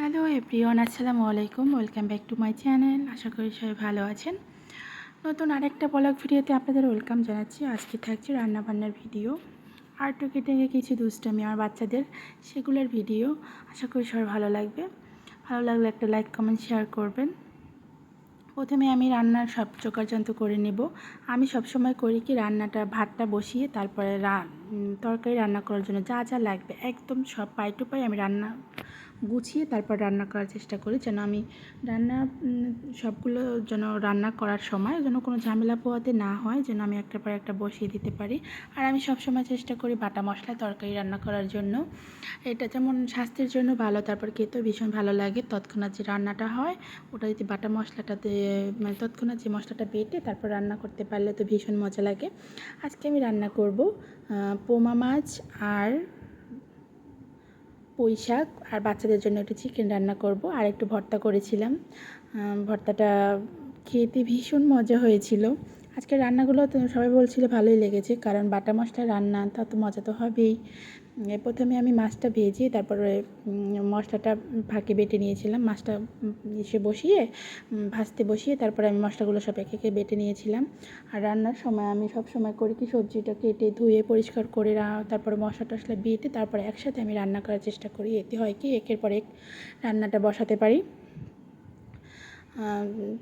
Hello everyone, আসসালামু আলাইকুম। Welcome back to my channel. আশা করি সবাই ভালো আছেন। নতুন আরেকটা ব্লগ ভিডিওতে আপনাদের ওয়েলকাম জানাচ্ছি। আজকে থাকছে রান্নাবান্নার ভিডিও। আর টুকি থেকে কিছু দুষ্টামি আমার বাচ্চাদের, সেগুলোর ভিডিও। আশা করি সবার ভালো লাগবে। ভালো লাগলে একটা লাইক, কমেন্ট, শেয়ার করবেন। প্রথমে আমি রান্নার সব চোকারযন্ত্র করে নেব। আমি সবসময় করি কি রান্নাটা, ভাতটা বসিয়ে তারপরে তরকারি রান্না করার জন্য যা যা লাগবে, একদম সব পাই টু পাই আমি রান্না গুছিয়ে তারপর রান্না করার চেষ্টা করি যেন আমি রান্না সবগুলো যেন রান্না করার সময় যেন কোনো ঝামেলা পোহাতে না হয়, যেন আমি একটার পর একটা বসিয়ে দিতে পারি। আর আমি সবসময় চেষ্টা করি বাটা মশলা তরকারি রান্না করার জন্য। এটা যেমন স্বাস্থ্যের জন্য ভালো, তারপর খেতেও ভীষণ ভালো লাগে। তৎক্ষণাৎ যে রান্নাটা হয়, ওটা যদি বাটা মশলাটাতে মানে তৎক্ষণাৎ যে মশলাটা বেটে তারপর রান্না করতে পারলে তো ভীষণ মজা লাগে। আজকে আমি রান্না করব পোমা মাছ আর পুঁই শাক আর বাচ্চাদের জন্য একটু চিকেন রান্না করব আর একটু ভর্তা করেছিলাম। ভর্তাটা খেতে ভীষণ মজা হয়েছিল। আজকের রান্নাগুলো তো সবাই বলছিল ভালোই লেগেছে, কারণ বাটা মশলা রান্না তা তো মজা তো হবেই। প্রথমে আমি মাছটা ভেজে তারপরে মশলাটা ফাঁকে বেটে নিয়েছিলাম, মাছটা এসে বসিয়ে ভাজতে বসিয়ে তারপরে আমি মশলাগুলো সব একে একে বেটে নিয়েছিলাম। আর রান্নার সময় আমি সব সময় করি কি সবজিটা কেটে ধুয়ে পরিষ্কার করে তারপরে মশলা টশলা বেটে তারপরে একসাথে আমি রান্না করার চেষ্টা করি, এতে হয় কি একের পর এক রান্নাটা বসাতে পারি।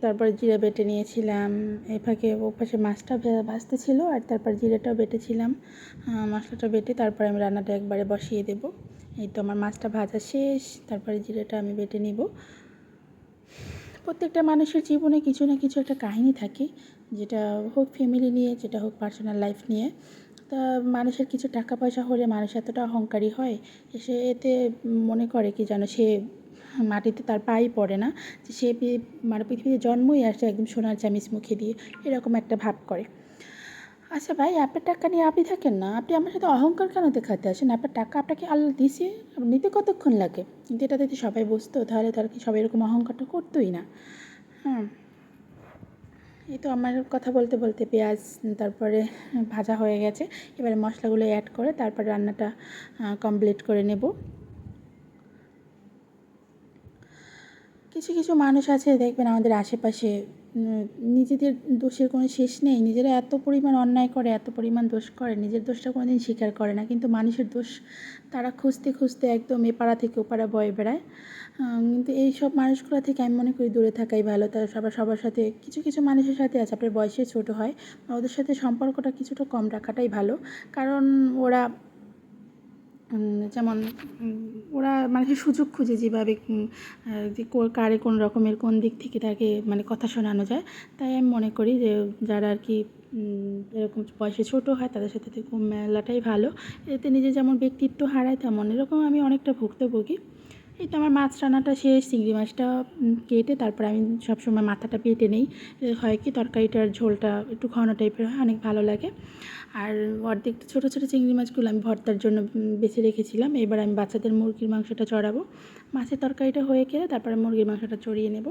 তারপর জিরে বেটে নিয়েছিলাম। এই ফাঁকে ও পাশে মাছটা ভাজতে ছিল আর তারপর জিরেটাও বেটেছিলাম। মশলাটা বেটে তারপরে আমি রান্নাটা একবারে বসিয়ে দেব। এই তো আমার মাছটা ভাজা শেষ, তারপরে জিরেটা আমি বেটে নিব। প্রত্যেকটা মানুষের জীবনে কিছু না কিছু একটা কাহিনী থাকে, যেটা হোক ফ্যামিলি নিয়ে, যেটা হোক পার্সোনাল লাইফ নিয়ে। তা মানুষের কিছু টাকা পয়সা হলে মানুষ এতটা অহংকারী হয় সে এতে মনে করে কি যেন সে মাটিতে তার পাই পড়ে না, যে সে মানে পৃথিবীতে জন্মই আসে একদম সোনার চামিচ মুখে দিয়ে, এরকম একটা ভাব করে। আচ্ছা ভাই, আপনার টাকা নিয়ে আপনি থাকেন না, আপনি আমার সাথে অহংকার কেন দেখাতে আসেন? আপনার টাকা আপনাকে আল্লাহ দিছে নিতে কতক্ষণ লাগে? কিন্তু এটা যদি সবাই বুঝতো, তাহলে তার কি সবাই এরকম অহংকারটা করতোই না। হ্যাঁ এই তো আমার কথা বলতে বলতে পেঁয়াজ, তারপরে ভাজা হয়ে গেছে। এবারে মশলাগুলো অ্যাড করে তারপর রান্নাটা কমপ্লিট করে নেব। কিছু কিছু মানুষ আছে, দেখবেন আমাদের আশেপাশে নিজেদের দোষের কোনো শেষ নেই। নিজেরা এত পরিমাণ অন্যায় করে, এত পরিমাণ দোষ করে, নিজের দোষটা কোনো দিন স্বীকার করে না। কিন্তু মানুষের দোষ তারা খুঁজতে খুঁজতে একদম এপাড়া থেকে ওপাড়া বয়ে বেড়ায়। কিন্তু এই সব মানুষগুলো থেকে আমি মনে করি দূরে থাকাই ভালো। তারা সবার সবার সাথে, কিছু কিছু মানুষের সাথে আছে, আপনার বয়সে ছোট হয়। ওদের সাথে সম্পর্কটা কিছুটা কম রাখাটাই ভালো। কারণ ওরা যেমন ওরা মানে সুযোগ খুঁজে যেভাবে যে কারে কোন রকমের কোন দিক থেকে তাকে মানে কথা শোনানো যায়। তাই আমি মনে করি যে যারা আর কি এরকম বয়সে ছোট হয় তাদের সাথে মেলাটাই ভালো। এতে নিজে যেমন ব্যক্তিত্ব হারায় তেমন এরকম আমি অনেকটা ভুক্তভোগী। এই তো আমার মাছ রান্নাটা শেষ, চিংড়ি মাছটা কেটে তারপর আমি সবসময় মাথাটা পেটে নেই। হয় কি তরকারিটার ঝোলটা একটু ঘন টাইপের হয়, অনেক ভালো লাগে। আর অর্ধেক ছোটো ছোটো চিংড়ি মাছগুলো আমি ভর্তার জন্য বেছে রেখেছিলাম। এবার আমি বাচ্চাদের মুরগির মাংসটা চড়াবো। মাছের তরকারিটা হয়ে গেলে তারপরে মুরগির মাংসটা চড়িয়ে নেব।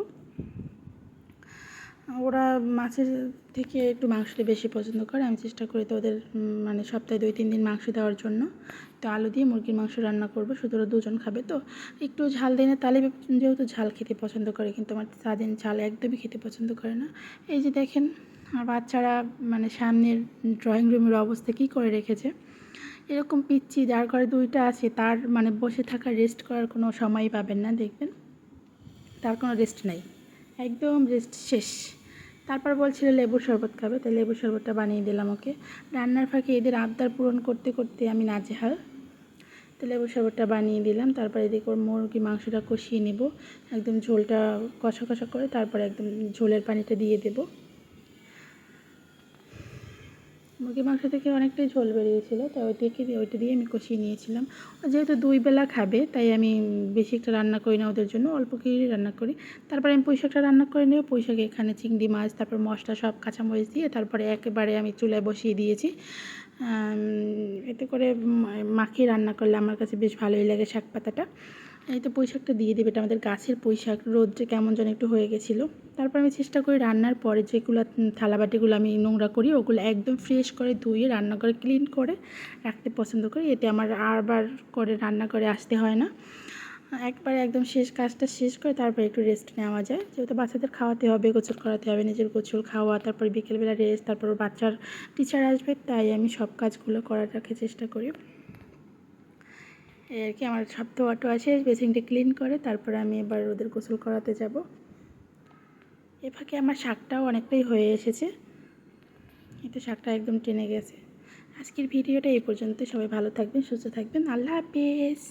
ওরা মাছের থেকে একটু মাংসটা বেশি পছন্দ করে, আমি চেষ্টা করি তো ওদের মানে সপ্তাহে দুই, তিন দিন মাংস দেওয়ার জন্য। তো আলু দিয়ে মুরগির মাংস রান্না করব, শুধু ওরা দুজন খাবে তো। একটু ঝাল দিই না তাহলে যেহেতু ঝাল খেতে পছন্দ করে, কিন্তু আমার স্বাধীন ঝাল একদমই খেতে পছন্দ করে না। এই যে দেখেন, আর বাচ্চারা মানে সামনের ড্রয়িং রুমের অবস্থা কী করে রেখেছে। এরকম পিচ্ছি, যার ঘরে দুইটা আছে, তার মানে বসে থাকা রেস্ট করার কোনো সময়ই পাবেন না, দেখবেন। তার কোনো রেস্ট নাই। একদম রেস্ট শেষ। তারপর বলছিল লেবুর শরবত খাবে, তাই লেবুর শরবতটা বানিয়ে দিলাম ওকে। রান্নার ফাঁকে এদের আবদার পূরণ করতে করতে আমি নাজেহাল। তো লেবুর শরবতটা বানিয়ে দিলাম, তারপরে এদিকে ওর মুরগি মাংসটা কষিয়ে নেব। একদম ঝোলটা কষা কষা করে, তারপরে একদম ঝোলের পানিটা দিয়ে দেবো। মুরগি মাংস থেকে অনেকটাই ঝোল বেরিয়েছিল তাই ওই থেকে ওইটা দিয়ে আমি কষিয়ে নিয়েছিলাম। যেহেতু দুই বেলা খাবে, তাই আমি বেশি একটা রান্না করি না ওদের জন্য, অল্প কিছু রান্না করি। তারপরে আমি পুঁইশাকটা রান্না করে নেব পুঁইশাকে এখানে চিংড়ি মাছ, তারপর মশলা সব কাঁচামরিচ দিয়ে তারপরে একেবারে আমি চুলায় বসিয়ে দিয়েছি। এতে করে মাখিয়ে রান্না করলে আমার কাছে বেশ ভালোই লাগে শাক পাতাটা। এই তো পুঁইশাকটা দিয়ে দেবে, এটা আমাদের গাছের পুঁইশাক রোদটা কেমন যেন একটু হয়ে গেছিল। তারপর আমি চেষ্টা করি রান্নার পরে যেগুলো থালাবাটিগুলো আমি নোংরা করি, ওগুলো একদম ফ্রেশ করে ধুয়ে রান্না করে ক্লিন করে রাখতে পছন্দ করি। এতে আমার আরবার করে রান্না করে আসতে হয় না। একবারে একদম শেষ কাজটা শেষ করে তারপরে একটু রেস্ট নেওয়া যায়। যেহেতু বাচ্চাদের খাওয়াতে হবে, গোসল করাতে হবে, নিজের গোসল খাওয়া, তারপরে বিকেলবেলা রেস্ট তারপর বাচ্চার টিচার আসবে, তাই আমি সব কাজগুলো করার রাখার চেষ্টা করি। এই আর কি, আমার সব অটো আছে, বেসিনটা ক্লিন করে, তারপরে আমি এবার ওদের গোসল করাতে যাব। এ ফাঁকে আমার শাকটাও অনেকটাই হয়ে এসেছে। এতে শাকটা একদম টেনে গেছে। আজকের ভিডিওটা এই পর্যন্ত সবাই ভালো থাকবেন, সুস্থ থাকবেন, আল্লাহ হাফেজ।